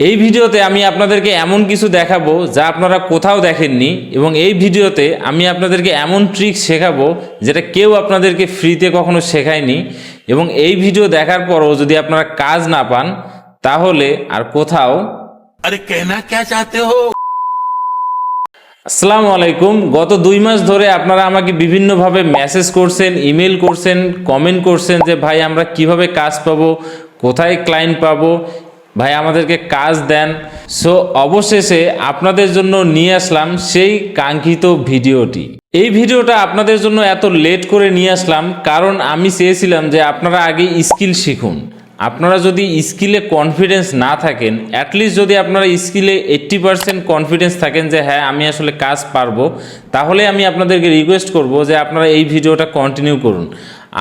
এই ভিডিওতে আমি আপনাদেরকে এমন কিছু দেখাবো যা আপনারা কোথাও দেখেননি এবং এই ভিডিওতে আমি আপনাদেরকে এমন ট্রিক শেখাবো যেটা কেউ আপনাদেরকে ফ্রিতে কখনো শেখায়নি এবং এই ভিডিও দেখার পরও যদি আপনারা কাজ না পান তাহলে আর কোথাও আরে কেনা কে চাতে হো? আসসালামু আলাইকুম। গত দুই মাস ধরে আপনারা আমাকে বিভিন্নভাবে মেসেজ করছেন ইমেল করছেন কমেন্ট করছেন যে ভাই আমরা কীভাবে কাজ পাবো? কোথায় ক্লায়েন্ট পাবো? ভাই, আমাদেরকে কাজ দেন। সো অবশেষে আপনাদের জন্য নিয়ে আসলাম সেই কাঙ্ক্ষিত ভিডিওটি। এই ভিডিওটা আপনাদের জন্য এত লেট করে নিয়ে আসলাম কারণ আমি চেয়েছিলাম যে আপনারা আগে স্কিল শিখুন। আপনারা যদি স্কিলে কনফিডেন্স না থাকেন অ্যাটলিস্ট যদি আপনারা স্কিলে এইট্টি পারসেন্ট কনফিডেন্স থাকেন যে হ্যাঁ আমি আসলে কাজ পারব, তাহলে আমি আপনাদেরকে রিকোয়েস্ট করব যে আপনারা এই ভিডিওটা কন্টিনিউ করুন।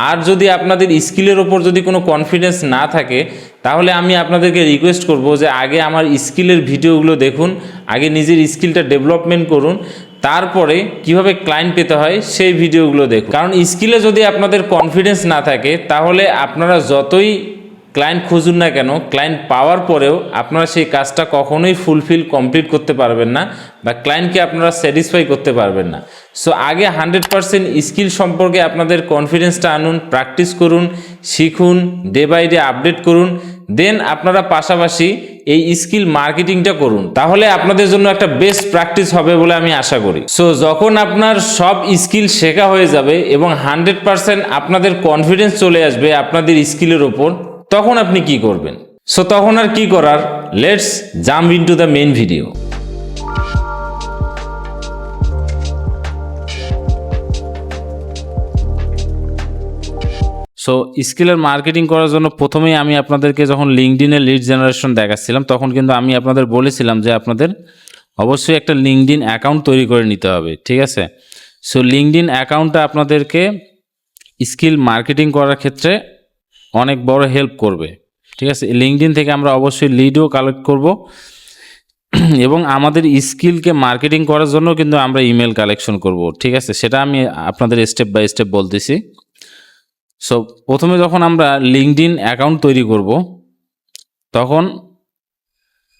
আর যদি আপনাদের স্কিলের ওপর যদি কোনো কনফিডেন্স না থাকে তাহলে আমি আপনাদেরকে রিকোয়েস্ট করব যে আগে আমার স্কিলের ভিডিওগুলো দেখুন, আগে নিজের স্কিলটা ডেভেলপমেন্ট করুন, তারপরে কীভাবে ক্লায়েন্ট পেতে হয় সেই ভিডিওগুলো দেখুন। কারণ স্কিলে যদি আপনাদের কনফিডেন্স না থাকে, তাহলে আপনারা যতই ক্লায়েন্ট খুঁজুন না কেন ক্লায়েন্ট পাওয়ার পরেও আপনারা সেই কাজটা কখনোই ফুলফিল কমপ্লিট করতে পারবেন না বা ক্লায়েন্টকে আপনারা স্যাটিসফাই করতে পারবেন না। সো আগে হান্ড্রেড পারসেন্ট স্কিল সম্পর্কে আপনাদের কনফিডেন্সটা আনুন প্র্যাকটিস করুন, শিখুন ডে বাই ডে আপডেট করুন দেন আপনারা পাশাপাশি এই স্কিল মার্কেটিংটা করুন। তাহলে আপনাদের জন্য একটা বেস্ট প্র্যাকটিস হবে বলে আমি আশা করি। সো যখন আপনার সব স্কিল শেখা হয়ে যাবে এবং হান্ড্রেড পারসেন্ট আপনাদের কনফিডেন্স চলে আসবে আপনাদের স্কিলের ওপর, তখন আপনি কি করবেন? সো তখন আর কি করার? Let's jump in to the main video so স্কিলের মার্কেটিং করার জন্য প্রথমেই আমি আপনাদেরকে যখন লিঙ্কডিনের লিড জেনারেশন দেখাচ্ছিলাম, তখন কিন্তু আমি আপনাদের বলেছিলাম যে আপনাদের অবশ্যই একটা লিঙ্কডিন অ্যাকাউন্ট তৈরি করে নিতে হবে, ঠিক আছে? সো লিঙ্কডিন অ্যাকাউন্টটা আপনাদেরকে স্কিল মার্কেটিং করার ক্ষেত্রে অনেক বড় হেল্প করবে, ঠিক আছে? লিঙ্কডিন থেকে আমরা অবশ্যই লিডও কালেক্ট করব, এবং আমাদের স্কিলকে মার্কেটিং করার জন্য কিন্তু আমরা ইমেল কালেকশন করব, ঠিক আছে? সেটা আমি আপনাদের স্টেপ বাই স্টেপ বলতেছি। সো প্রথমে যখন আমরা লিঙ্কডিন অ্যাকাউন্ট তৈরি করব, তখন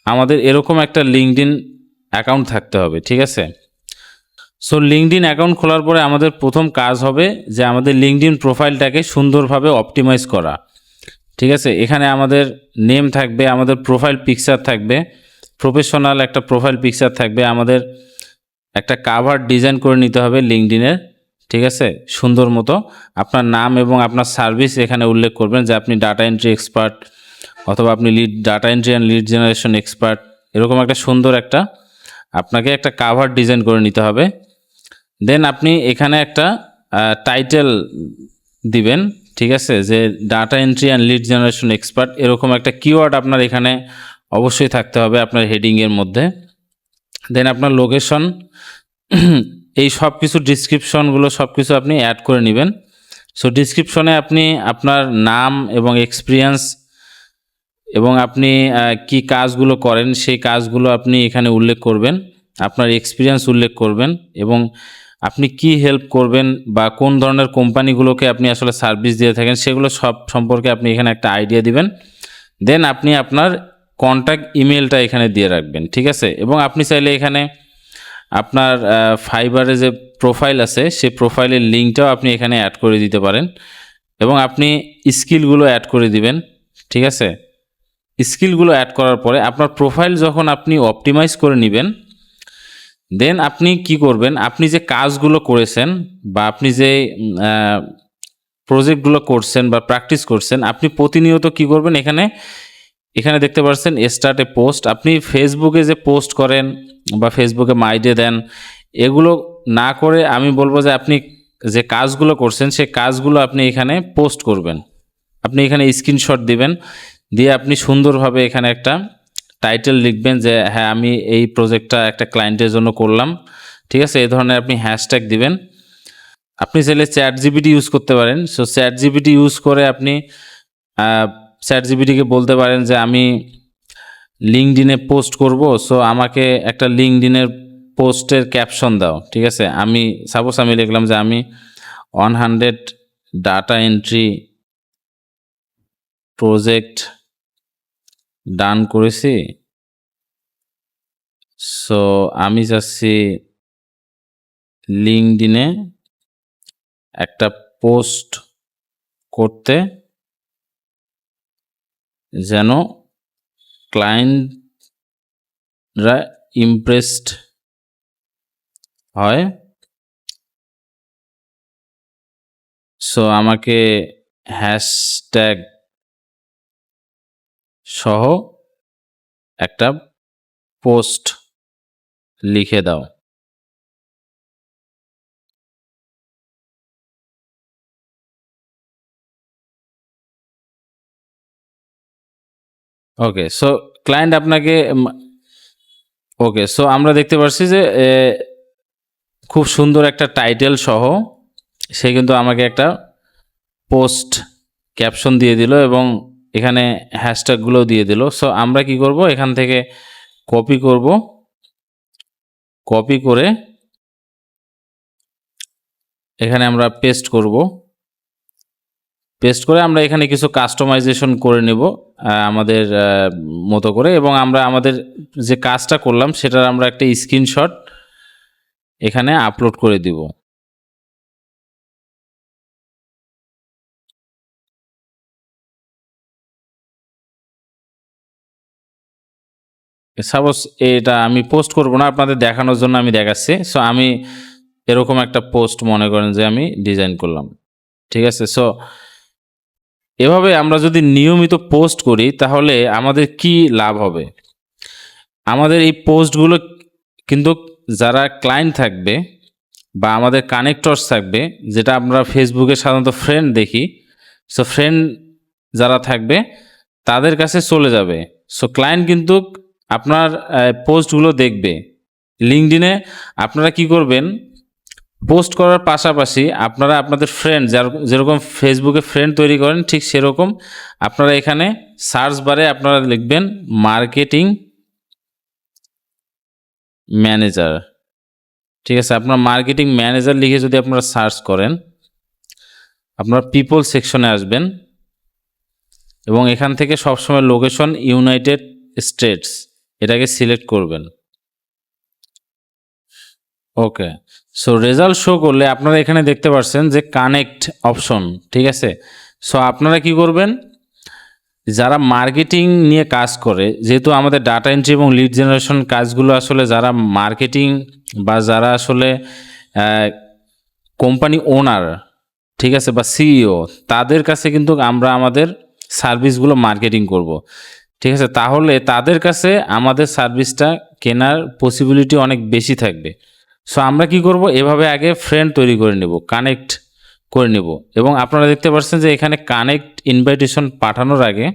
আমাদের এরকম একটা লিঙ্কডিন অ্যাকাউন্ট থাকতে হবে, ঠিক আছে? সো লিঙ্কডিন অ্যাকাউন্ট খোলার পরে আমাদের প্রথম কাজ হবে যে আমাদের লিঙ্কডিন প্রোফাইলটাকে সুন্দরভাবে অপটিমাইজ করা, ঠিক আছে? এখানে আমাদের নেম থাকবে, আমাদের প্রোফাইল পিকচার থাকবে প্রফেশনাল একটা প্রোফাইল পিকচার থাকবে, আমাদের একটা কাভার ডিজাইন করে নিতে হবে লিঙ্কডিনের ঠিক আছে? সুন্দর মতো আপনার নাম এবং আপনার সার্ভিস এখানে উল্লেখ করবেন যে আপনি ডাটা এন্ট্রি এক্সপার্ট অথবা আপনি lead data entry and lead generation expert এরকম একটা সুন্দর একটা আপনাকে একটা কাভার ডিজাইন করে নিতে হবে। দেন আপনি এখানে একটা টাইটেল দিবেন, ঠিক আছে? যে data entry and lead generation expert এরকম একটা কিওয়ার্ড আপনার এখানে অবশ্যই থাকতে হবে আপনার হেডিংয়ের মধ্যে। দেন আপনার লোকেশন এই সব কিছু ডিসক্রিপশনগুলো সব কিছু আপনি অ্যাড করে নেবেন। সো ডিসক্রিপশনে আপনি আপনার নাম এবং এক্সপিরিয়েন্স এবং আপনি কি কাজগুলো করেন, সেই কাজগুলো আপনি এখানে উল্লেখ করবেন, আপনার এক্সপিরিয়েন্স উল্লেখ করবেন এবং আপনি কি হেল্প করবেন বা কোন ধরনের কোম্পানিগুলোকে আপনি আসলে সার্ভিস দিয়ে থাকেন, সেগুলো সব সম্পর্কে আপনি এখানে একটা আইডিয়া দিবেন। দেন আপনি আপনার কন্ট্যাক্ট ইমেলটা এখানে দিয়ে রাখবেন, ঠিক আছে? এবং আপনি চাইলে এখানে আপনার ফাইবারে যে প্রোফাইল আছে সেই প্রোফাইলের লিঙ্কটাও আপনি এখানে অ্যাড করে দিতে পারেন। এবং আপনি স্কিলগুলো অ্যাড করে দিবেন, ঠিক আছে? স্কিলগুলো অ্যাড করার পরে আপনার প্রোফাইল যখন আপনি অপটিমাইজ করে নেবেন দেন আপনি কি করবেন, আপনি যে কাজগুলো করেছেন বা আপনি যে প্রজেক্টগুলো করছেন বা প্র্যাকটিস করছেন, আপনি প্রতিনিয়ত কি করবেন এখানে এখানে দেখতে পাচ্ছেন স্টার্টে পোস্ট আপনি ফেসবুকে যে পোস্ট করেন বা ফেসবুকে মাইডে দেন, এগুলো না করে আমি বলব যে আপনি যে কাজগুলো করছেন সেই কাজগুলো আপনি এখানে পোস্ট করবেন। আপনি এখানে স্ক্রিনশট দিবেন, দিয়ে আপনি সুন্দরভাবে এখানে একটা টাইটেল লিখবেন যে হ্যাঁ আমি এই প্রজেক্টটা একটা ক্লায়েন্টের জন্য করলাম। ঠিক আছে? এই ধরনের আপনি হ্যাশট্যাগ দিবেন। আপনি চাইলে চ্যাট জিবিটি ইউজ করতে পারেন। সো চ্যাট জিবিটি ইউজ করে আপনি চ্যাট জিবিটিকে বলতে পারেন যে, আমি লিঙ্কডিনে পোস্ট করব সো আমাকে একটা লিঙ্কডিনের পোস্টের ক্যাপশন দাও, ঠিক আছে? আমি সাপোজ আমি লিখলাম যে আমি one hundred data entry project done করেছি সো আমি চাচ্ছি লিঙ্কডিনে একটা পোস্ট করতে, যেন ক্লায়েন্টরা ইমপ্রেসড হয়। সো আমাকে হ্যাশট্যাগ সহ একটা পোস্ট লিখে দাও। ওকে সো ক্লায়েন্ট আপনাকে ওকে সো আমরা দেখতে পাচ্ছি যে খুব সুন্দর একটা টাইটেল সহ সে কিন্তু আমাকে একটা পোস্ট ক্যাপশন দিয়ে দিল এবং এখানে হ্যাশট্যাগুলো দিয়ে দিল। সো আমরা কি করব? এখান থেকে কপি করব। কপি করে এখানে আমরা পেস্ট করব। পেস্ট করে আমরা এখানে কিছু কাস্টমাইজেশন করে নেব। আমাদের মতো করে এবং আমরা আমাদের যে কাজটা করলাম সেটার আমরা একটা স্ক্রিনশট এখানে আপলোড করে দিব। সাপোজ এটা আমি পোস্ট করব না, আপনাদের দেখানোর জন্য আমি দেখাচ্ছি। সো আমি এরকম একটা পোস্ট মনে করেন যে আমি ডিজাইন করলাম। ঠিক আছে? সো এভাবে আমরা যদি নিয়মিত পোস্ট করি, তাহলে আমাদের কি লাভ হবে? আমাদের এই পোস্টগুলো কিন্তু যারা ক্লায়েন্ট থাকবে বা আমাদের কানেক্টরস থাকবে, যেটা আমরা ফেসবুকে সাধারণত ফ্রেন্ড দেখি, সো ফ্রেন্ড যারা থাকবে, তাদের কাছে চলে যাবে। সো ক্লায়েন্ট কিন্তু আপনার পোস্টগুলো দেখবে। লিঙ্কডিনে আপনারা কি করবেন? পোস্ট করার পাশাপাশি আপনারা আপনাদের ফ্রেন্ড যার যেরকম ফেসবুকে ফ্রেন্ড তৈরি করেন, ঠিক সেরকম আপনারা এখানে সার্চ বারে আপনারা লিখবেন মার্কেটিং ম্যানেজার ঠিক আছে, আপনার মার্কেটিং ম্যানেজার লিখে যদি আপনারা সার্চ করেন, আপনার পিপল সেকশনে আসবেন এবং এখান থেকে সবসময় লোকেশন ইউনাইটেড স্টেটস এটাকে সিলেক্ট করবেন। ওকে সো রেজাল্ট শো করলে আপনারা এখানে দেখতে পাচ্ছেন যে কানেক্ট অপশন ঠিক আছে? সো আপনারা কি করবেন? যারা মার্কেটিং নিয়ে কাজ করে, যেহেতু আমাদের ডাটা এন্ট্রি এবং লিড জেনারেশন কাজগুলো আসলে যারা মার্কেটিং বা যারা আসলে কোম্পানি ওনার ঠিক আছে, বা সিইও তাদের কাছে কিন্তু আমরা আমাদের সার্ভিসগুলো মার্কেটিং করব। ঠিক আছে? তাহলে তাদের কাছে আমাদের সার্ভিসটা কেনার পসিবিলিটি অনেক বেশি থাকবে। সো আমরা কি করব? এভাবে আগে ফ্রেন্ড তৈরি করে নেব কানেক্ট করে নেব। এবং আপনারা দেখতে পাচ্ছেন যে এখানে কানেক্ট ইনভাইটেশন পাঠানোর আগে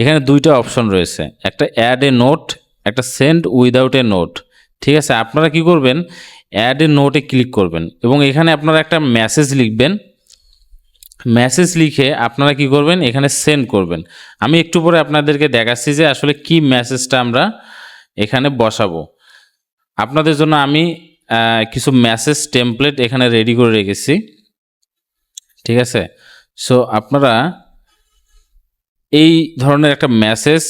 এখানে দুইটা অপশন রয়েছে। একটা অ্যাড এ নোট একটা সেন্ড উইদাউট এ নোট ঠিক আছে? আপনারা কি করবেন? অ্যাড এ নোটে ক্লিক করবেন। এবং এখানে আপনারা একটা মেসেজ লিখবেন। মেসেজ লিখে আপনারা কি করবেন? এখানে সেন্ড করবেন। আমি একটু পরে আপনাদেরকে দেখাচ্ছি যে আসলে কি মেসেজটা আমরা এখানে বসাবো। আপনাদের জন্য আমি কিছু মেসেজ টেমপ্লেট এখানে রেডি করে রেখেছি। ঠিক আছে? সো আপনারা এই ধরনের একটা মেসেজ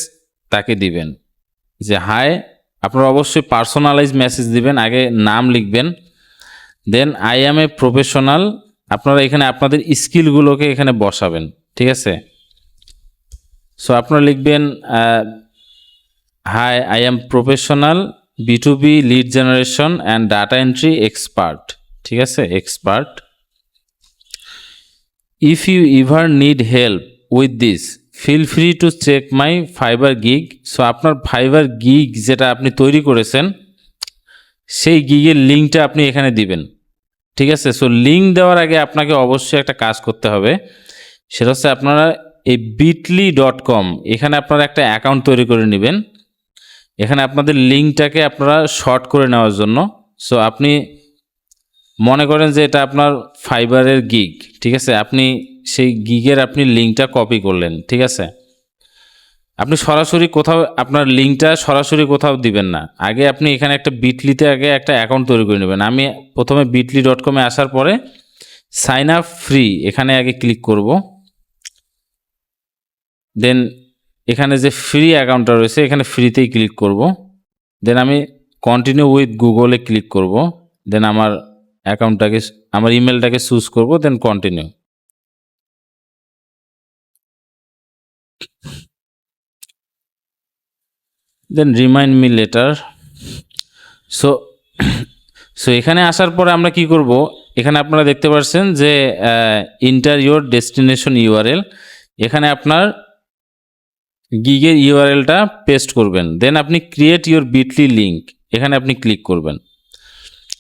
তাকে দিবেন। যে হাই আপনারা অবশ্যই পার্সোনালাইজ মেসেজ দিবেন, আগে নাম লিখবেন। Then I am a professional আপনারা এখানে আপনাদের স্কিলগুলোকে এখানে বসাবেন। ঠিক আছে? সো আপনারা লিখবেন hi I am professional B to B lead generation and data entry expert ঠিক আছে expert if you ever need help with this feel free to check my Fiverr gig so আপনার ফাইবার গিগ যেটা আপনি তৈরি করেছেন, সেই গিগের লিঙ্কটা আপনি এখানে দিবেন। ঠিক আছে সো লিঙ্ক দেওয়ার আগে আপনাকে অবশ্যই একটা কাজ করতে হবে। সেটা হচ্ছে আপনারা এই বিটলি ডট কম এখানে আপনারা একটা অ্যাকাউন্ট তৈরি করে নেবেন। এখানে আপনাদের লিঙ্কটাকে আপনারা শর্ট করে নেওয়ার জন্য। সো আপনি মনে করেন যে এটা আপনার ফাইবারের গিগ ঠিক আছে? আপনি সেই গিগের আপনি লিঙ্কটা কপি করলেন, ঠিক আছে? আপনি সরাসরি কোথাও, আপনার লিঙ্কটা সরাসরি কোথাও দিবেন না। আগে আপনি এখানে একটা বিটলিতে আগে একটা অ্যাকাউন্ট তৈরি করে নেবেন। আমি প্রথমে বিটলি ডট কমে আসার পরে সাইন আপ ফ্রি এখানে আগে ক্লিক করব। দেন এখানে যে ফ্রি অ্যাকাউন্টটা রয়েছে, এখানে ফ্রিতেই ক্লিক করব। দেন আমি কন্টিনিউ উইথ গুগলে ক্লিক করব। দেন আমার অ্যাকাউন্টটাকে আমার ইমেলটাকে চুজ করব then continue then remind me later so so এখানে আসার পরে আমরা কি করব? এখানে আপনারা দেখতে পাচ্ছেন যে ইন্টার ইউর ডেস্টিনেশন ইউআরএল এখানে আপনার গিগের ইউআরএলটা পেস্ট করবেন। দেন আপনি ক্রিয়েট ইউর বিটলি লিঙ্ক এখানে আপনি ক্লিক করবেন।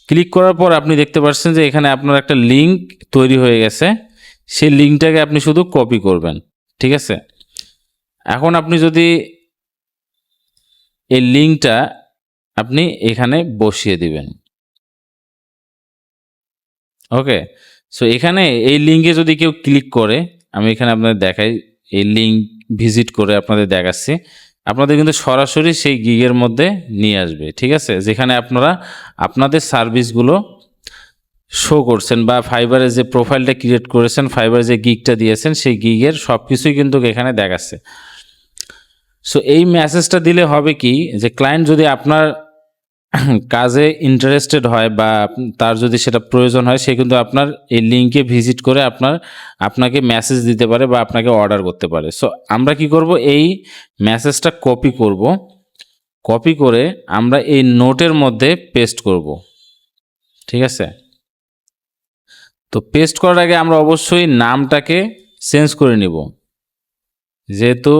ক্লিক করার পর আপনি দেখতে পাচ্ছেন যে এখানে আপনার একটা লিঙ্ক তৈরি হয়ে গেছে। সেই লিঙ্কটাকে আপনি শুধু কপি করবেন, ঠিক আছে? এখন আপনি যদি এই লিঙ্কটা আপনি এখানে বসিয়ে দিবেন। ওকে সো এখানে এই লিঙ্কে যদি কেউ ক্লিক করে, আমি এখানে আপনাদের দেখাই, এই লিঙ্ক ভিজিট করে আপনাদের দেখাচ্ছি। আপনাদের কিন্তু সরাসরি সেই গিগের মধ্যে নিয়ে আসবে, ঠিক আছে? যেখানে আপনারা আপনাদের সার্ভিসগুলো শো করছেন বা ফাইবারে যে প্রোফাইলটা ক্রিয়েট করেছেন ফাইবারে যে গিগটা দিয়েছেন, সেই গিগের সব কিছুই কিন্তু এখানে দেখাচ্ছে। সো এই মেসেজটা দিলে হবে কি? যে ক্লায়েন্ট যদি আপনার কাজে ইন্টারেস্টেড হয় বা তার যদি সেটা প্রয়োজন হয়, সে কিন্তু আপনার এই লিঙ্কে ভিজিট করে আপনার, আপনাকে মেসেজ দিতে পারে বা আপনাকে অর্ডার করতে পারে। সো আমরা কি করব? এই মেসেজটা কপি করব। কপি করে আমরা এই নোটের মধ্যে পেস্ট করব। ঠিক আছে? তো পেস্ট করার আগে আমরা অবশ্যই নামটাকে চেঞ্জ করে নিব। যেহেতু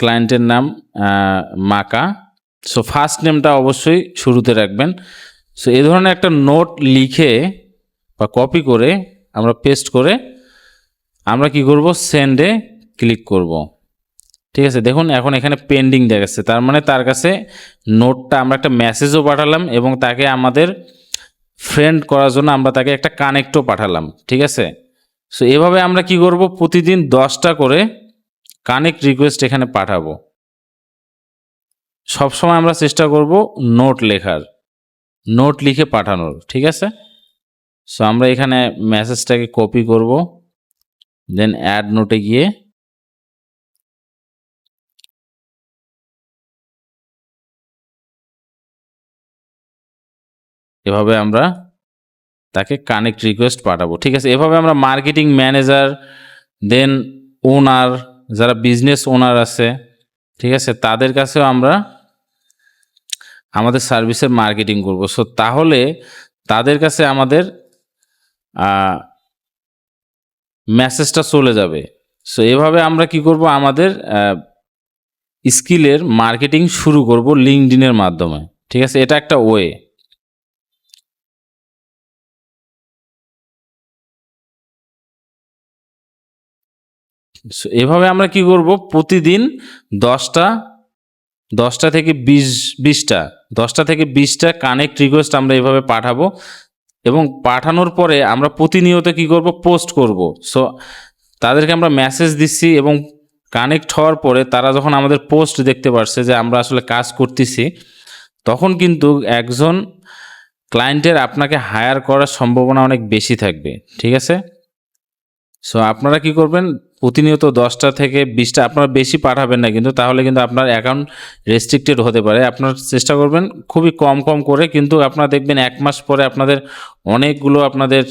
ক্লায়েন্টের নাম মাকা সো ফার্স্ট নেমটা অবশ্যই শুরুতে রাখবেন। সো এই ধরনের একটা নোট লিখে বা কপি করে আমরা পেস্ট করে আমরা কি করব? সেন্ডে ক্লিক করব। ঠিক আছে? দেখুন, এখন এখানে পেন্ডিং দেখাচ্ছে। তার মানে তার কাছে নোটটা আমরা একটা মেসেজও পাঠালাম এবং তাকে আমাদের ফ্রেন্ড করার জন্য আমরা তাকে একটা কানেক্টও পাঠালাম। ঠিক আছে? সো এভাবে আমরা কি করব? প্রতিদিন দশটা করে কানেক্ট রিকোয়েস্ট এখানে পাঠাবো। সবসময় আমরা চেষ্টা করব নোট লেখার নোট লিখে পাঠানোর, ঠিক আছে? সো আমরা এখানে মেসেজটাকে কপি করব দেন অ্যাড নোটে গিয়ে এভাবে আমরা তাকে কানেক্ট রিকোয়েস্ট পাঠাবো, ঠিক আছে? এভাবে আমরা মার্কেটিং ম্যানেজার দেন ওনার যারা বিজনেস ওনার আছে, ঠিক আছে? তাদের কাছেও আমরা আমাদের সার্ভিসের মার্কেটিং করব। সো তাহলে তাদের কাছে আমাদের মেসেজটা চলে যাবে। সো এভাবে আমরা কি করব? আমাদের স্কিলের মার্কেটিং শুরু করব লিঙ্কডিনের মাধ্যমে। ঠিক আছে? এটা একটা ওয়ে। এভাবে আমরা কি করব? প্রতিদিন দশটা দশটা থেকে বিশ, বিশটা, দশটা থেকে বিশটা কানেক্ট রিকোয়েস্ট আমরা এভাবে পাঠাবো এবং পাঠানোর পরে আমরা প্রতিনিয়ত কি করব? পোস্ট করব। সো তাদেরকে আমরা মেসেজ দিচ্ছি এবং কানেক্ট হওয়ার পরে তারা যখন আমাদের পোস্ট দেখতে পারছে যে আমরা আসলে কাজ করতেছি, তখন কিন্তু একজন ক্লায়েন্টের আপনাকে হায়ার করার সম্ভাবনা অনেক বেশি থাকবে। ঠিক আছে? সো আপনারা কি করবেন? প্রতিনিয়ত দশটা থেকে বিশটা, আপনারা বেশি পাঠাবেন না কিন্তু, তাহলে কিন্তু আপনার অ্যাকাউন্ট রেস্ট্রিক্টেড হতে পারে। আপনার চেষ্টা করবেন খুবই কম কম করে কিন্তু আপনারা দেখবেন এক মাস পরে আপনাদের অনেকগুলো আপনাদের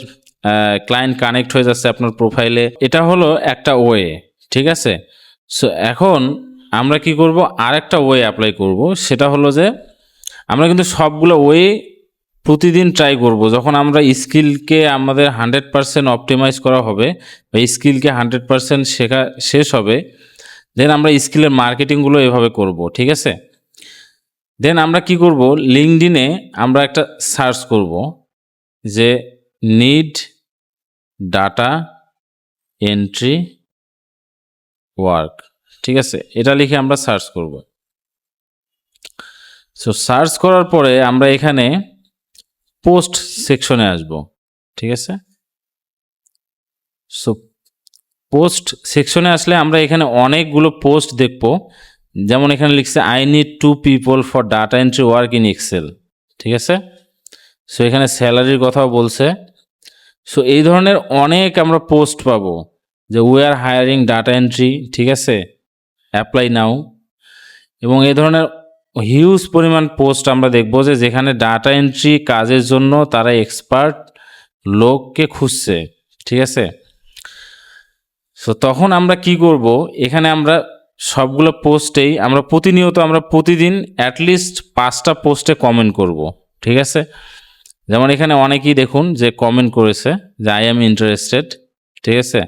ক্লায়েন্ট কানেক্ট হয়ে যাচ্ছে আপনার প্রোফাইলে এটা হলো একটা ওয়ে ঠিক আছে? সো এখন আমরা কি করব? আর একটা ওয়ে অ্যাপ্লাই করব। সেটা হলো যে, আমরা কিন্তু সবগুলো ওয়ে প্রতিদিন ট্রাই করব। যখন আমরা স্কিলকে আমাদের হান্ড্রেড পারসেন্ট অপটিমাইজ করা হবে বা স্কিলকে হান্ড্রেড পারসেন্ট শেখা শেষ হবে দেন আমরা স্কিলের মার্কেটিংগুলো এভাবে করব, ঠিক আছে? দেন আমরা কি করব? লিঙ্কডিনে আমরা একটা সার্চ করব যে নিড ডাটা এন্ট্রি ওয়ার্ক ঠিক আছে? এটা লিখে আমরা সার্চ করব। সো সার্চ করার পরে আমরা এখানে পোস্ট সেকশনে আসব, ঠিক আছে? সো পোস্ট সেকশনে আসলে আমরা এখানে অনেকগুলো পোস্ট দেখব। যেমন এখানে লিখছে I need two people for data entry work in Excel ঠিক আছে? সো এখানে স্যালারির কথাও বলছে। সো এই ধরনের অনেক আমরা পোস্ট পাবো, যে we are hiring data entry ঠিক আছে? অ্যাপ্লাই নাও এবং এই ধরনের হিউজ পরিমাণ পোস্ট আমরা দেখব যে যেখানে ডাটা এন্ট্রি কাজের জন্য তারা এক্সপার্ট লোককে খুঁজছে, ঠিক আছে? সো তখন আমরা কি করব? এখানে আমরা সবগুলো পোস্টেই আমরা প্রতিনিয়ত আমরা প্রতিদিন অ্যাটলিস্ট পাঁচটা পোস্টে কমেন্ট করব, ঠিক আছে? যেমন এখানে অনেকেই দেখুন যে কমেন্ট করেছে যে আই এম ইন্টারেস্টেড ঠিক আছে?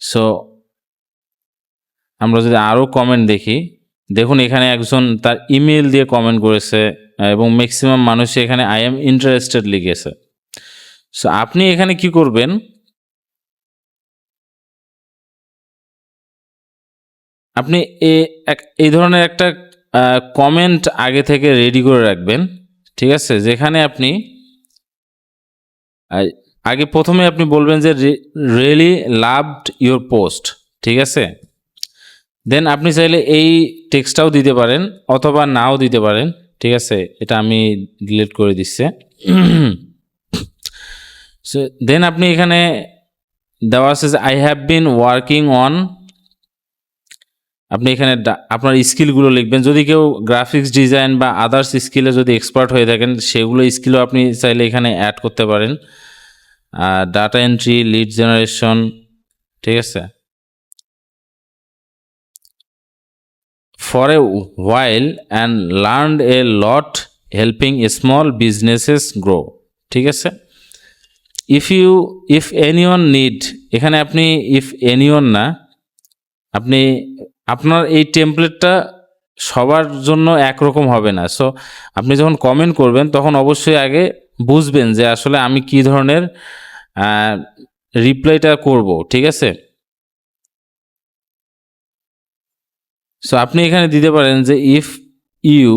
সো আমরা যদি আরও কমেন্ট দেখি দেখুন, এখানে একজন তার ইমেল দিয়ে কমেন্ট করেছে এবং ম্যাক্সিমাম মানুষ এখানে আই এম ইন্টারেস্টেড লিখেছে। সো আপনি এখানে কি করবেন? আপনি এই ধরনের একটা কমেন্ট আগে থেকে রেডি করে রাখবেন, ঠিক আছে? যেখানে আপনি আগে প্রথমে আপনি বলবেন যে রিয়েলি লাভড ইউর পোস্ট ঠিক আছে? দেন আপনি চাইলে এই টেক্সটটাও দিতে পারেন অথবা নাও দিতে পারেন। ঠিক আছে? এটা আমি ডিলিট করে দিচ্ছে। দেন আপনি এখানে দেওয়া আছে যে I have been working on আপনি এখানে আপনার স্কিলগুলো লিখবেন। যদি কেউ গ্রাফিক্স ডিজাইন বা আদার্স স্কিলে যদি এক্সপার্ট হয়ে থাকেন, সেগুলো স্কিলও আপনি চাইলে এখানে অ্যাড করতে পারেন। ডাটা এন্ট্রি লিড জেনারেশন ঠিক আছে? For a while and learned a lot helping small businesses grow ঠিক আছে? If you, if anyone need, এখানে আপনি ইফ এনিওয়ান না, আপনি, আপনার এই টেমপ্লেটটা সবার জন্য একরকম হবে না। সো আপনি যখন কমেন্ট করবেন, তখন অবশ্যই আগে বুঝবেন যে আসলে আমি কি ধরনের রিপ্লাইটা করব, ঠিক আছে? সো আপনি এখানে দিতে পারেন যে ইফ ইউ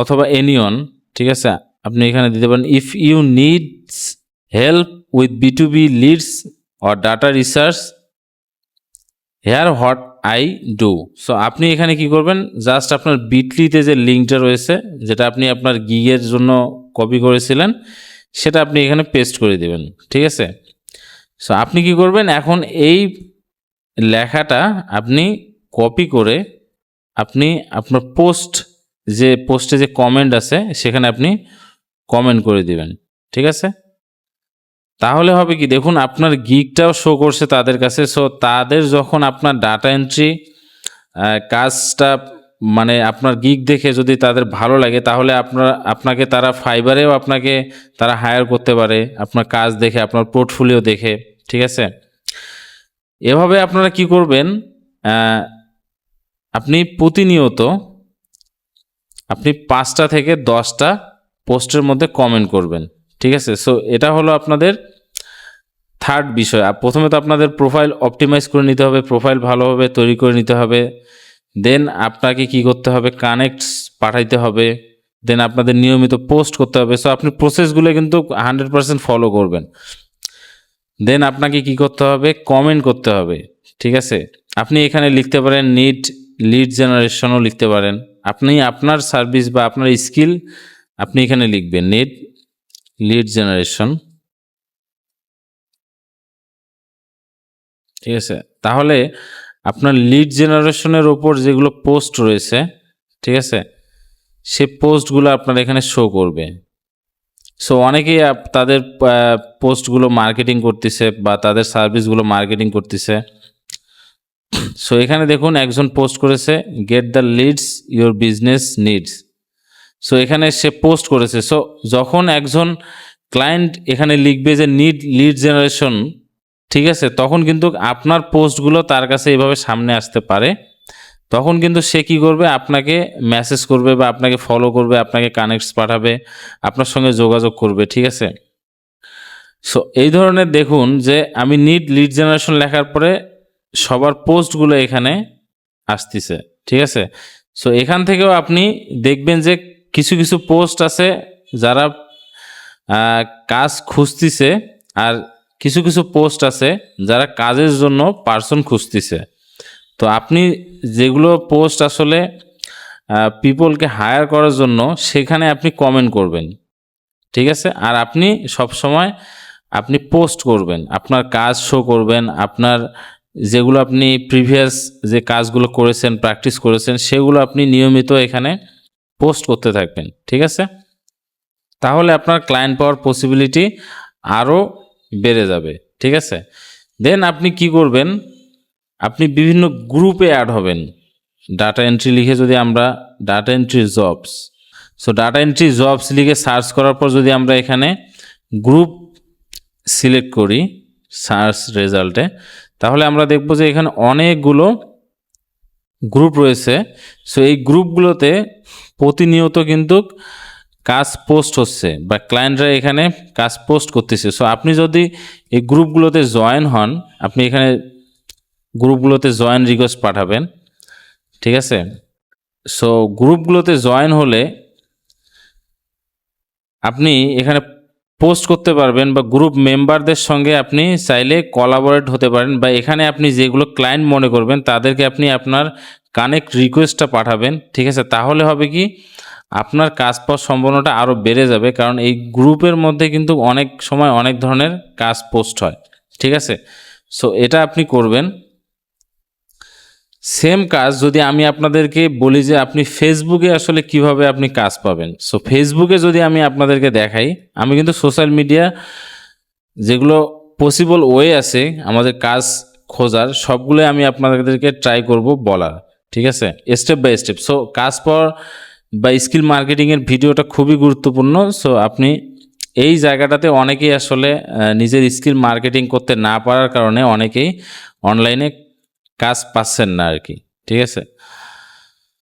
অথবা এনিয়ন ঠিক আছে? আপনি এখানে দিতে পারেন if you needs help with B to B leads or data research here what I do so আপনি এখানে কি করবেন? জাস্ট আপনার বিটলিতে যে লিঙ্কটা রয়েছে, যেটা আপনি আপনার গিগের জন্য কপি করেছিলেন, সেটা আপনি এখানে পেস্ট করে দেবেন, ঠিক আছে? সো আপনি কি করবেন? এখন এই লেখাটা আপনি কপি করে আপনি আপনার পোস্ট যে পোস্টে যে কমেন্ট আছে, সেখানে আপনি কমেন্ট করে দিবেন, ঠিক আছে? তাহলে হবে কি, দেখুন আপনার গিকটাও শো করছে তাদের কাছে সো তাদের যখন আপনার ডাটা এন্ট্রি কাজটা মানে আপনার গিক দেখে যদি তাদের ভালো লাগে, তাহলে আপনার, আপনাকে তারা ফাইবারেও আপনাকে তারা হায়ার করতে পারে, আপনার কাজ দেখে, আপনার পোর্টফোলিও দেখে, ঠিক আছে? এভাবে আপনারা কি করবেন? আপনি প্রতিনিয়ত আপনি পাঁচটা থেকে দশটা পোস্টের মধ্যে কমেন্ট করবেন, ঠিক আছে? সো এটা হলো আপনাদের থার্ড বিষয়। আর প্রথমে তো আপনাদের প্রোফাইল অপটিমাইজ করে নিতে হবে প্রোফাইল ভালোভাবে তৈরি করে নিতে হবে। দেন আপনাকে কি করতে হবে? কানেক্টস পাঠাইতে হবে। দেন আপনাদের নিয়মিত পোস্ট করতে হবে। সো আপনি প্রসেসগুলো কিন্তু হান্ড্রেড পার্সেন্ট ফলো করবেন। দেন আপনাকে কি করতে হবে? কমেন্ট করতে হবে, ঠিক আছে? আপনি এখানে লিখতে পারেন নিড লিড জেনারেশনও লিখতে পারেন। আপনি আপনার সার্ভিস বা আপনার স্কিল আপনি এখানে লিখবেন নিড লিড জেনারেশন ঠিক আছে? তাহলে আপনার লিড জেনারেশনের ওপর যেগুলো পোস্ট রয়েছে, ঠিক আছে? সে পোস্টগুলো আপনার এখানে শো করবে। সো অনেকেই তাদের পোস্টগুলো মার্কেটিং করতেছে বা তাদের সার্ভিসগুলো মার্কেটিং করতেছে। সো এখানে দেখুন একজন পোস্ট করেছে get the leads your business needs so এখানে সে পোস্ট করেছে। সো যখন একজন ক্লায়েন্ট এখানে লিখবে যে নিড লিড জেনারেশন ঠিক আছে, তখন কিন্তু আপনার পোস্টগুলো তার কাছে এভাবে সামনে আসতে পারে। তখন কিন্তু সে কি করবে? আপনাকে মেসেজ করবে বা আপনাকে ফলো করবে, আপনাকে কানেক্টস পাঠাবে, আপনার সঙ্গে যোগাযোগ করবে, ঠিক আছে? সো এই ধরনের দেখুন যে, আমি নিড লিড জেনারেশন লেখার পরে সবার পোস্টগুলো এখানে আসতেছে, ঠিক আছে? সো এখান থেকেও আপনি দেখবেন যে কিছু কিছু পোস্ট আছে যারা কাজ খুঁজতেছে আর কিছু কিছু পোস্ট আছে যারা কাজের জন্য পার্সন খুঁজতেছে। তো আপনি যেগুলো পোস্ট আসলে পিপলকে হায়ার করার জন্য সেখানে আপনি কমেন্ট করবেন, ঠিক আছে? আর আপনি সব সময় আপনি পোস্ট করবেন, আপনার কাজ শো করবেন, আপনার যেগুলো আপনি প্রিভিয়াস যে কাজগুলো করেছেন প্র্যাকটিস করেছেন, সেগুলো আপনি নিয়মিত এখানে পোস্ট করতে থাকবেন, ঠিক আছে? তাহলে আপনার ক্লায়েন্ট পাওয়ার পসিবিলিটি আরও বেড়ে যাবে, ঠিক আছে? দেন আপনি কি করবেন? আপনি বিভিন্ন গ্রুপে অ্যাড হবেন। ডাটা এন্ট্রি লিখে যদি আমরা data entry jobs so data entry jobs লিখে সার্চ করার পর যদি আমরা এখানে গ্রুপ সিলেক্ট করি সার্চ রেজাল্টে তাহলে আমরা দেখব যে এখানে অনেকগুলো গ্রুপ রয়েছে। সো এই গ্রুপগুলোতে প্রতিনিয়ত কিন্তু কাজ পোস্ট হচ্ছে বা ক্লায়েন্টরা এখানে কাজ পোস্ট করতেছে। সো আপনি যদি এই গ্রুপগুলোতে জয়েন হন, আপনি এখানে গ্রুপগুলোতে জয়েন রিকোয়েস্ট পাঠাবেন। ঠিক আছে? সো গ্রুপগুলোতে জয়েন হলে আপনি এখানে পোস্ট করতে পারবেন বা গ্রুপ মেম্বারদের সঙ্গে আপনি চাইলে কোলাবোরেট হতে পারেন বা এখানে আপনি যেগুলো ক্লায়েন্ট মনে করবেন, তাদেরকে আপনি আপনার কানেক্ট রিকোয়েস্টটা পাঠাবেন, ঠিক আছে? তাহলে হবে কি, আপনার কাজ পাওয়ার সম্ভাবনাটা আরও বেড়ে যাবে, কারণ এই গ্রুপের মধ্যে কিন্তু অনেক সময় অনেক ধরনের কাজ পোস্ট হয়, ঠিক আছে? সো এটা আপনি করবেন। সেম কাজ, যদি আমি আপনাদেরকে বলি যে আপনি ফেসবুকে আসলে কীভাবে আপনি কাজ পাবেন। সো ফেসবুকে যদি আমি আপনাদেরকে দেখাই, আমি কিন্তু সোশ্যাল মিডিয়া যেগুলো পসিবল ওয়ে আছে, আমাদের কাজ খোঁজার, সবগুলোই আমি আপনাদেরকে ট্রাই করব বলার, ঠিক আছে? স্টেপ বাই স্টেপ সো কাজ পাওয়ার বা স্কিল মার্কেটিংয়ের ভিডিওটা খুবই গুরুত্বপূর্ণ। সো আপনি এই জায়গাটাতে অনেকেই আসলে নিজের স্কিল মার্কেটিং করতে না পারার কারণে অনেকেই অনলাইনে কাজ পাচ্ছেন না আর কি ঠিক আছে?